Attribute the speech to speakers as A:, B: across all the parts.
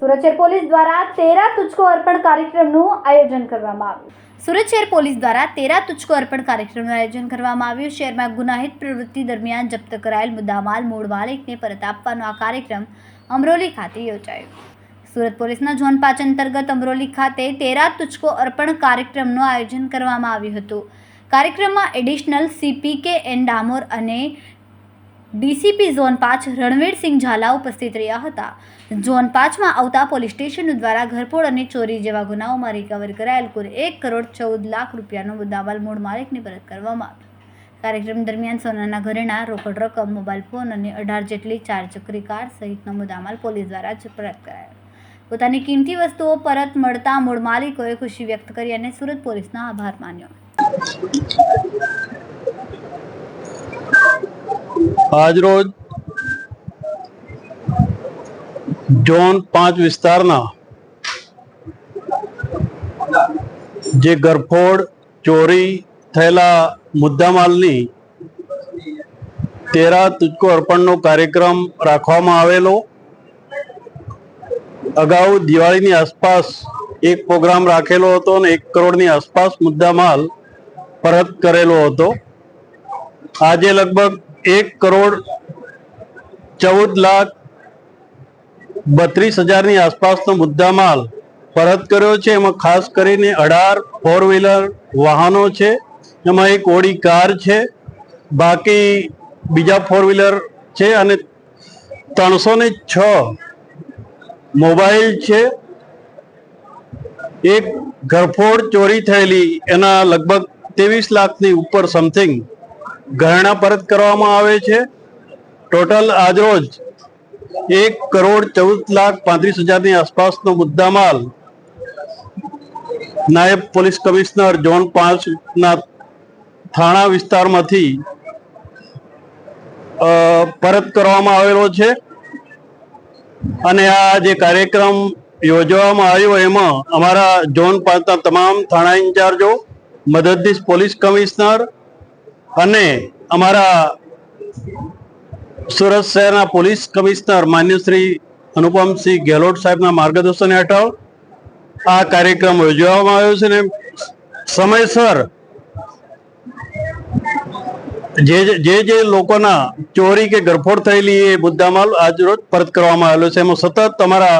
A: સુરત શહેર પોલીસ દ્વારા તેરા તુચકો અર્પણ કાર્યક્રમનું આયોજન કરવામાં આવ્યું. સુરત શહેર પોલીસ દ્વારા તેરા તુચકો અર્પણ કાર્યક્રમનું આયોજન કરવામાં આવ્યું. શહેરમાં ગુનાહિત પ્રવૃત્તિ દરમિયાન જપ્ત કરાયેલ મુદ્દામાલ મૂળ માલિકને પરત આપવાનો આ કાર્યક્રમ અમરોલી ખાતે યોજાયો. સુરત પોલીસના ઝોન પાંચ અંતર્ગત અમરોલી ખાતે તેરા તુચકો અર્પણ કાર્યક્રમનું આયોજન કરવામાં આવ્યું હતું. કાર્યક્રમમાં additional CP K N Damor અને ડીસીપી ઝોન પાંચ રણવીરસિંહ ઝાલા ઉપસ્થિત રહ્યા હતા. ઝોન પાંચમાં આવતા પોલીસ સ્ટેશન દ્વારા ઘરફોડ અને ચોરી જેવા ગુનાઓમાં રિકવર કરાયેલ કુલ એક કરોડ ચૌદ લાખ રૂપિયાનો મુદ્દામાલ મૂળ માલિકને પરત કરવામાં આવ્યો. કાર્યક્રમ દરમિયાન સોનાના ઘરેણા, રોકડ રકમ, મોબાઈલ ફોન અને અઢાર જેટલી ચાર ચક્રી કાર સહિતનો મુદ્દામાલ પોલીસ દ્વારા પરત કરાયો. પોતાની કિંમતી વસ્તુઓ પરત મળતા મૂળ માલિકોએ ખુશી વ્યક્ત કરી અને સુરત પોલીસનો આભાર માન્યો.
B: આજરોજ ઝોન પાંચ વિસ્તારના જે ગરફોડ ચોરી થયેલા મુદ્દામાલની તેરા તુચકો અર્પણનો કાર્યક્રમ રાખવામાં આવેલો. અગાઉ દિવાળીની આસપાસ એક પ્રોગ્રામ રાખેલો હતો અને એક કરોડની આસપાસ મુદ્દામાલ પરત કરેલો હતો. આજે લગભગ એક કરોડ ચૌદ લાખ બત્રીસ હજારની આસપાસનો મુદ્દામાલ પરત કર્યો છે. એમાં ખાસ કરીને અઢાર ફોર વ્હીલર વાહનો છે. એમાં એક ઓડી કાર છે. બાકી બીજા ફોર વ્હીલર છે અને ત્રણસો ને છ મોબાઈલ છે. એક ઘરફોડ ચોરી થયેલી, એના લગભગ ત્રેવીસ લાખની ઉપર સમથિંગ ઘરેણા પરત કરવામાં આવે છે. ટોટલ આજરોજ એક કરોડ ચૌદ લાખ પાંત્રીસ હજારની આસપાસનો મુદ્દામાલ નાયબ પોલીસ કમિશનર ઝોન પાંચના થાણા વિસ્તારમાંથી પરત કરવામાં આવેલો છે. અને આ જે કાર્યક્રમ યોજવામાં આવ્યો એમાં અમારા ઝોન પાંચના તમામ થાણા ઇન્ચાર્જો, મદદનીશ પોલીસ કમિશનર અને અમારા સુરત શહેરના પોલીસ કમિશનર માન્ય શ્રી અનુપમસિંહ ગેહલોત સાહેબના માર્ગદર્શન હેઠળ આ કાર્યક્રમ યોજવામાં આવ્યો છે ને સમયસર જે જે જે લોકોના ચોરી કે ગરફોડ થયેલી એ મુદ્દામાલ આજરોજ પરત કરવામાં આવેલો છે. એમાં સતત તમારા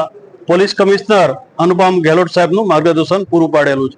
B: પોલીસ કમિશનર અનુપમ ગેહલોત સાહેબનું માર્ગદર્શન પૂરું પાડેલું છે.